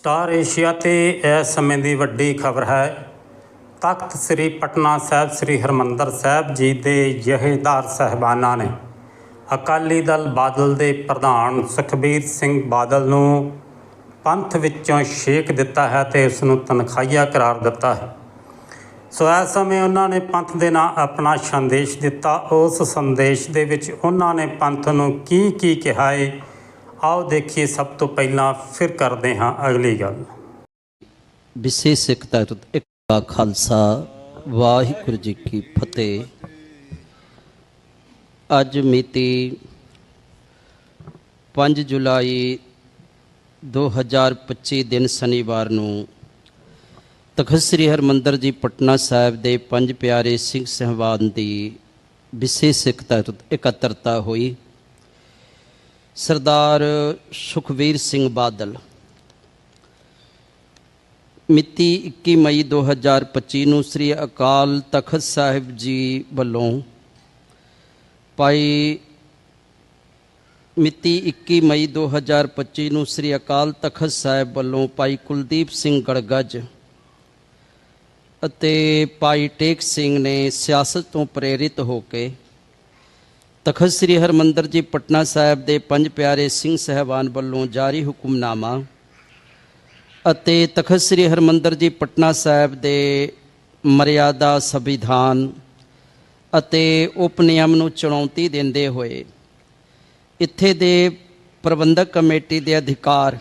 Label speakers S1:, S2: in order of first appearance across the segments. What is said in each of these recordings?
S1: Star Asia ਤੇ ਇਸ ਸਮੇਂ ਦੀ ਵੱਡੀ ਖਬਰ ਹੈ। ਤਖਤ ਸ੍ਰੀ ਪਟਨਾ ਸਾਹਿਬ ਸ੍ਰੀ ਹਰਮੰਦਰ ਸਾਹਿਬ ਜੀ ਦੇ ਜਹੇਦਾਰ ਸਹਿਬਾਨਾਂ ਨੇ ਅਕਾਲੀ ਦਲ ਬਾਦਲ ਦੇ ਪ੍ਰਧਾਨ ਸੁਖਬੀਰ ਸਿੰਘ ਬਾਦਲ ਨੂੰ ਪੰਥ ਵਿੱਚੋਂ ਛੇਕ ਦਿੱਤਾ ਹੈ ਤੇ ਉਸ ਨੂੰ ਤਨਖਾਹੀਆ ਕਰਾਰ ਦਿੱਤਾ ਹੈ। ਸੋ ਇਸ ਸਮੇਂ ਉਹਨਾਂ ਨੇ ਪੰਥ ਦੇ ਨਾਂ ਆਪਣਾ ਸੰਦੇਸ਼ ਦਿੱਤਾ। ਉਸ ਸੰਦੇਸ਼ ਦੇ ਵਿੱਚ ਉਹਨਾਂ ਨੇ ਪੰਥ ਨੂੰ ਕੀ ਕੀ ਕਿਹਾ ਹੈ ਆਓ ਦੇਖੀਏ ਸਭ ਤੋਂ ਪਹਿਲਾਂ ਫਿਰ ਕਰਦੇ ਹਾਂ ਅਗਲੀ ਗੱਲ।
S2: ਵਿਸ਼ੇਸ਼ਕਤਾ ਇੱਕ ਦਾ ਖਾਲਸਾ, ਵਾਹਿਗੁਰੂ ਜੀ ਕੀ ਫਤਿਹ। ਅੱਜ ਮਿਤੀ 5 ਜੁਲਾਈ 2025 ਦਿਨ ਸ਼ਨੀਵਾਰ ਨੂੰ ਤਖਤ ਸ੍ਰੀ ਹਰਮੰਦਰ ਜੀ ਪਟਨਾ ਸਾਹਿਬ ਦੇ ਪੰਜ ਪਿਆਰੇ ਸਿੰਘ ਸਹਿਬਾਨ ਦੀ ਵਿਸ਼ੇ ਸਿੱਖ ਤਹਿਤ ਇਕੱਤਰਤਾ ਹੋਈ। ਸਰਦਾਰ ਸੁਖਵੀਰ ਸਿੰਘ ਬਾਦਲ। ਮਿਤੀ 21 ਮਈ 2025 ਨੂੰ ਸ੍ਰੀ ਅਕਾਲ ਤਖਤ ਸਾਹਿਬ ਜੀ ਵੱਲੋਂ ਭਾਈ ਮਿਤੀ 21 ਮਈ 2025 ਨੂੰ ਸ੍ਰੀ ਅਕਾਲ ਤਖਤ ਸਾਹਿਬ ਵੱਲੋਂ ਭਾਈ ਕੁਲਦੀਪ ਸਿੰਘ ਗੜਗੱਜ ਅਤੇ ਭਾਈ ਟੇਕ ਸਿੰਘ ਨੇ ਸਿਆਸਤ ਤੋਂ ਪ੍ਰੇਰਿਤ ਹੋ ਕੇ ਤਖਤ ਸ੍ਰੀ ਹਰਮੰਦਰ ਜੀ ਪਟਨਾ ਸਾਹਿਬ ਦੇ ਪੰਜ ਪਿਆਰੇ ਸਿੰਘ ਸਹਿਬਾਨ ਵੱਲੋਂ ਜਾਰੀ ਹੁਕਮਨਾਮਾ ਅਤੇ ਤਖਤ ਸ੍ਰੀ ਹਰਮੰਦਰ ਜੀ ਪਟਨਾ ਸਾਹਿਬ ਦੇ ਮਰਿਆਦਾ ਸੰਵਿਧਾਨ ਅਤੇ ਉਪ ਨਿਯਮ ਨੂੰ ਚੁਣੌਤੀ ਦਿੰਦੇ ਹੋਏ ਇੱਥੇ ਦੇ ਪ੍ਰਬੰਧਕ ਕਮੇਟੀ ਦੇ ਅਧਿਕਾਰ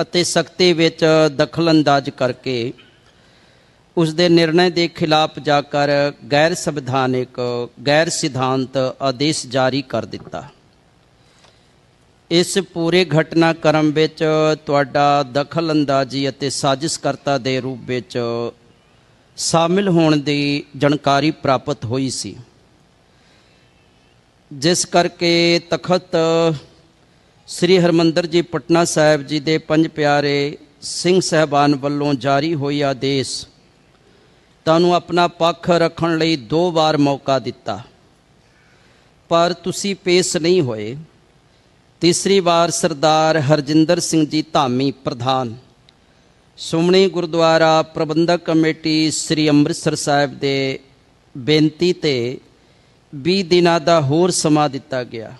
S2: ਅਤੇ ਸਖਤੀ ਵਿੱਚ ਦਖਲਅੰਦਾਜ਼ ਕਰਕੇ ਉਸ ਦੇ ਨਿਰਣੇ ਦੇ ਖਿਲਾਫ ਜਾ ਕਰ ਗੈਰ ਸੰਵਿਧਾਨਿਕ, ਗੈਰ ਸਿਧਾਂਤ ਆਦੇਸ਼ ਜਾਰੀ ਕਰ ਦਿੱਤਾ। ਇਸ ਪੂਰੇ ਘਟਨਾਕ੍ਰਮ ਵਿੱਚ ਤੁਹਾਡਾ ਦਖਲ ਅੰਦਾਜ਼ੀ ਅਤੇ ਸਾਜ਼ਿਸ਼ਕਰਤਾ ਦੇ ਰੂਪ ਵਿੱਚ ਸ਼ਾਮਿਲ ਹੋਣ ਦੀ ਜਾਣਕਾਰੀ ਪ੍ਰਾਪਤ ਹੋਈ ਸੀ। ਜਿਸ ਕਰਕੇ ਤਖਤ ਸ੍ਰੀ ਹਰਮੰਦਰ ਜੀ, ਪਟਨਾ ਸਾਹਿਬ ਜੀ ਦੇ ਪੰਜ ਪਿਆਰੇ ਸਿੰਘ ਸਹਿਬਾਨ ਵੱਲੋਂ ਜਾਰੀ ਹੋਈ ਆਦੇਸ਼ ਤੁਹਾਨੂੰ ਆਪਣਾ ਪੱਖ ਰੱਖਣ ਲਈ ਦੋ ਵਾਰ ਮੌਕਾ ਦਿੱਤਾ। ਪਰ ਤੁਸੀਂ ਪੇਸ਼ ਨਹੀਂ ਹੋਏ। ਤੀਸਰੀ ਵਾਰ ਸਰਦਾਰ ਹਰਜਿੰਦਰ ਸਿੰਘ ਜੀ ਧਾਮੀ ਪ੍ਰਧਾਨ। ਸੁਮਣੀ ਗੁਰਦੁਆਰਾ ਪ੍ਰਬੰਧਕ ਕਮੇਟੀ ਸ੍ਰੀ ਅੰਮ੍ਰਿਤਸਰ ਸਾਹਿਬ ਦੇ ਬੇਨਤੀ ਤੇ 20 ਦਿਨਾਂ ਦਾ ਹੋਰ ਸਮਾਂ ਦਿੱਤਾ ਗਿਆ।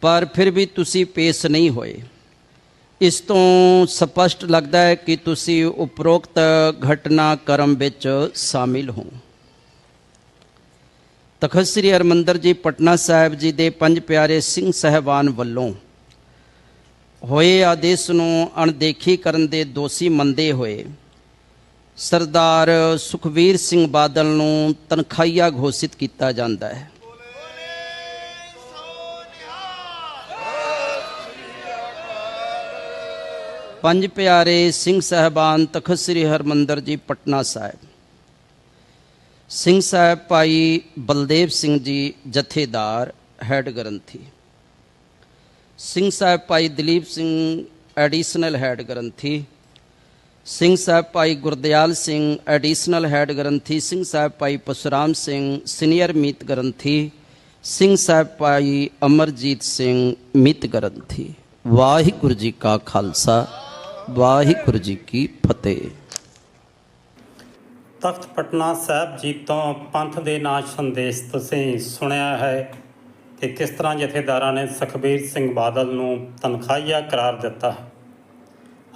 S2: ਪਰ ਫਿਰ ਵੀ ਤੁਸੀਂ ਪੇਸ਼ ਨਹੀਂ ਹੋਏ। ਇਸ ਤੋਂ ਸਪਸ਼ਟ ਲੱਗਦਾ ਹੈ ਕਿ ਤੁਸੀਂ ਉਪਰੋਕਤ ਘਟਨਾਕ੍ਰਮ ਵਿੱਚ ਸ਼ਾਮਿਲ ਹੋ। ਤਖਤ ਸ੍ਰੀ ਹਰਮੰਦਰ ਜੀ, ਪਟਨਾ ਸਾਹਿਬ ਜੀ ਦੇ ਪੰਜ ਪਿਆਰੇ ਸਿੰਘ ਸਹਿਬਾਨ ਵੱਲੋਂ ਹੋਏ ਆਦੇਸ਼ ਨੂੰ ਅਣਦੇਖੀ ਕਰਨ ਦੇ ਦੋਸ਼ੀ ਮੰਦੇ ਹੋਏ ਸਰਦਾਰ ਸੁਖਵੀਰ ਸਿੰਘ ਬਾਦਲ ਨੂੰ ਤਨਖਾਹੀਆ ਘੋਸ਼ਿਤ ਕੀਤਾ ਜਾਂਦਾ ਹੈ। ਪੰਜ ਪਿਆਰੇ ਸਿੰਘ ਸਹਿਬਾਨ ਤਖਤ ਸ੍ਰੀ ਹਰਮੰਦਰ ਜੀ, ਪਟਨਾ ਸਾਹਿਬ। ਸਿੰਘ ਸਾਹਿਬ ਭਾਈ ਬਲਦੇਵ ਸਿੰਘ ਜੀ ਜਥੇਦਾਰ, ਹੈਡ ਗ੍ਰੰਥੀ। ਸਿੰਘ ਸਾਹਿਬ ਭਾਈ ਦਲੀਪ ਸਿੰਘ, ਐਡੀਸ਼ਨਲ ਹੈਡ ਗ੍ਰੰਥੀ। ਸਿੰਘ ਸਾਹਿਬ ਭਾਈ ਗੁਰਦਿਆਲ ਸਿੰਘ, ਐਡੀਸ਼ਨਲ ਹੈਡ ਗ੍ਰੰਥੀ। ਸਿੰਘ ਸਾਹਿਬ ਭਾਈ ਪਸਰਾਮ ਸਿੰਘ, ਸੀਨੀਅਰ ਮੀਤ ਗ੍ਰੰਥੀ। ਸਿੰਘ ਸਾਹਿਬ ਭਾਈ ਅਮਰਜੀਤ ਸਿੰਘ, ਮੀਤ ਗ੍ਰੰਥੀ। ਵਾਹਿਗੁਰੂ ਜੀ ਕਾ ਖਾਲਸਾ। ਵਾਹਿਗੁਰੂ ਜੀ ਕੀ ਫਤਿਹ।
S1: ਤਖਤ ਪਟਨਾ ਸਾਹਿਬ ਜੀ ਤੋਂ ਪੰਥ ਦੇ ਨਾਚ ਸੰਦੇਸ਼ ਤੁਸੀਂ ਸੁਣਿਆ ਹੈ ਕਿ ਕਿਸ ਤਰ੍ਹਾਂ ਜਥੇਦਾਰਾਂ ਨੇ ਸੁਖਬੀਰ ਸਿੰਘ ਬਾਦਲ ਨੂੰ ਤਨਖਾਹੀਆ ਕਰਾਰ ਦਿੱਤਾ।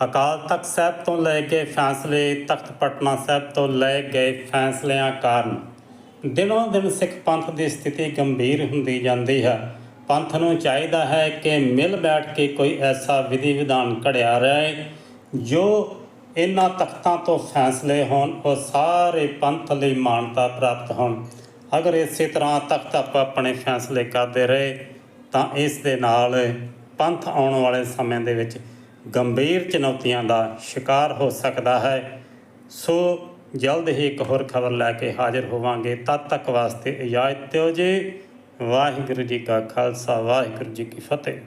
S1: ਅਕਾਲ ਤਖਤ ਸਾਹਿਬ ਤੋਂ ਲੈ ਕੇ ਫੈਸਲੇ, ਤਖਤ ਪਟਨਾ ਸਾਹਿਬ ਤੋਂ ਲੈ ਗਏ ਫੈਸਲਿਆਂ ਕਾਰਨ ਦਿਨੋਂ ਦਿਨ ਸਿੱਖ ਪੰਥ ਦੀ ਸਥਿਤੀ ਗੰਭੀਰ ਹੁੰਦੀ ਜਾਂਦੀ ਹੈ। ਪੰਥ ਨੂੰ ਚਾਹੀਦਾ ਹੈ ਕਿ ਮਿਲ ਬੈਠ ਕੇ ਕੋਈ ਐਸਾ ਵਿਧੀ ਵਿਧਾਨ ਘੜਿਆ ਰਹੇ ਜੋ ਇਹਨਾਂ ਤਖਤਾਂ ਤੋਂ ਫੈਸਲੇ ਹੋਣ, ਉਹ ਸਾਰੇ ਪੰਥ ਲਈ ਮਾਨਤਾ ਪ੍ਰਾਪਤ ਹੋਣ। ਅਗਰ ਇਸੇ ਤਰ੍ਹਾਂ ਤਖਤ ਆਪਾਂ ਆਪਣੇ ਫੈਸਲੇ ਕਰਦੇ ਰਹੇ, ਤਾਂ ਇਸ ਦੇ ਨਾਲ ਪੰਥ ਆਉਣ ਵਾਲੇ ਸਮੇਂ ਦੇ ਵਿੱਚ ਗੰਭੀਰ ਚੁਣੌਤੀਆਂ ਦਾ ਸ਼ਿਕਾਰ ਹੋ ਸਕਦਾ ਹੈ। ਸੋ ਜਲਦ ਹੀ ਇੱਕ ਹੋਰ ਖਬਰ ਲੈ ਕੇ ਹਾਜ਼ਰ ਹੋਵਾਂਗੇ। ਤਦ ਤੱਕ ਵਾਸਤੇ ਇਜਾਜ਼ਤ ਦਿਓ ਜੀ। ਵਾਹਿਗੁਰੂ ਜੀ ਕਾ ਖਾਲਸਾ, ਵਾਹਿਗੁਰੂ ਜੀ ਕੀ ਫਤਿਹ।